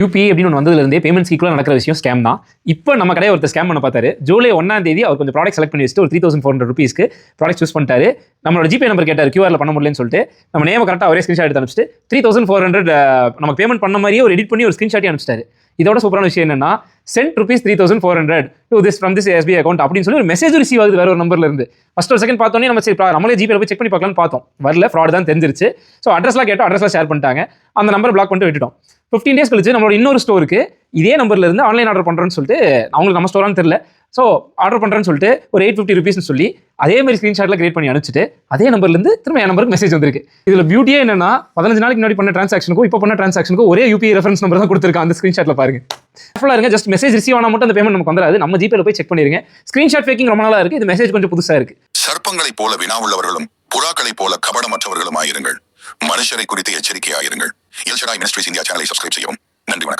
UPI அப்படின்னு ஒன்று வந்ததுலேருந்தே payment சீக்கிரம் நடக்கிற விஷயம் ஸ்கேம் தான். இப்போ நம்ம கடையை ஒருத்தர் ஸ்கேம் பண்ண பார்த்தாரு. ஜூலை ஒன்றாம் தேதி அவர் கொஞ்சம் ப்ராடக்ட் செலக்ட் பண்ணி வச்சுட்டு ஒரு த்ரீ தௌசண்ட் ஃபோர் ஹண்ட்ரட் ருபீஸ்க்கு ப்ராடக்ட் சூஸ் பண்ணிட்டாரு. நம்மளோட ஜிபே நம்பர் கேட்டார் கியூஆரில் பண்ண முடியலன்னு சொல்லிட்டு. நம்ம நேம் கரெக்டாக ஒரே ஸ்க்ரீன்ஷாட் எடுத்து அனுப்பிச்சிட்டு த்ரீ தௌசண்ட் ஃபோர் ஹண்ட்ரட் நமக்கு பேமெண்ட் பண்ண மாதிரியே ஒரு எடிட் பண்ணி ஒரு ஸ்க்ரீன்ஷாட்டே அனுப்பிச்சிட்டாரு. இதோட சூப்பரான விஷயம் என்னன்னா sent rupees three thousand four hundred to this from this SP account அப்படின்னு சொல்லி ஒரு மெசேஜ் ரிசீவ் ஆகுது வேற ஒரு நம்பர்ல இருந்து. ஃபர்ஸ்ட் ஒரு செகண்ட் பார்த்தோன்னே நம்ம சரி நம்மளே ஜிபே போய் செக் பண்ணி பார்க்கலாம்னு பார்த்தோம். வரல ஃப்ராட் தான் தெரிஞ்சிருச்சு. ஸோ அட்ரஸ்லாம் கேட்டோம் அட்ரஸ்லாம் ஷேர் பண்ணிட்டாங்க. அந்த நம்பர் பிளாக் பண்ணிட்டு விட்டுட்டோம். ஃபிஃப்டீன் டேஸ் கழிச்சு நம்மளோட இன்னொரு ஸ்டோருக்கு இதே நம்பர்ல இருந்து ஆன்லைன் ஆர்டர் பண்றேன்னு சொல்லிட்டு அவங்களுக்கு நம்ம ஸ்டோரான்னு தெரியல. ஸோ ஆர்டர் பண்ணுறேன்னு சொல்லிட்டு ஒரு எயிட் ஃபிஃப்டி ருபீஸ்னு சொல்லி அதே மாதிரி ஸ்க்ரீன்ஷாட்ல கிரியேட் பண்ணி அனுப்பிச்சிட்டு அதே நம்பர்லேருந்து திரும்ப என் நம்பருக்கு மெசேஜ் வந்திருக்கு. இதில் பியூட்டியே என்னன்னா பதினஞ்சு நாளைக்கு முன்னாடி பண்ண ட்ரான்சாக்ஷனுக்கும் இப்போ பண்ண ட்ரான்சாக்ஷனுக்கும் ஒரே யூபிஐ ரெஃபரன்ஸ் நம்பர் தான் கொடுத்துருக்காங்க அந்த ஸ்க்ரீன்ஷாட்டில் பாருங்க. ஃபுல்லாக இருங்க. ஜஸ்ட் மெசேஜ் ரிசீவ் ஆனால் மட்டும் அந்த பேமெண்ட் நமக்கு வந்துடாது நம்ம ஜிபேல போய் செக் பண்ணிருங்க. ஸ்க்ரீன்ஷாட் ஃபேக்கிங் ரொம்ப நாளாக இருக்கு. இது மெசேஜ் கொஞ்சம் புதுசா இருக்கு. சர்ப்பங்களைப் போல வினா உள்ளவர்களும் புறாக்களைப் போல கபடமற்றவர்களும் ஆயிருங்கள் மனுஷரை குறித்து எச்சரிக்கையாயிருங்கள். எல்ஷடாய் மினிஸ்ட்ரிஸ் இந்தியா சேனலை சப்ஸ்கிரைப் செய்யவும். நன்றி வணக்கம்.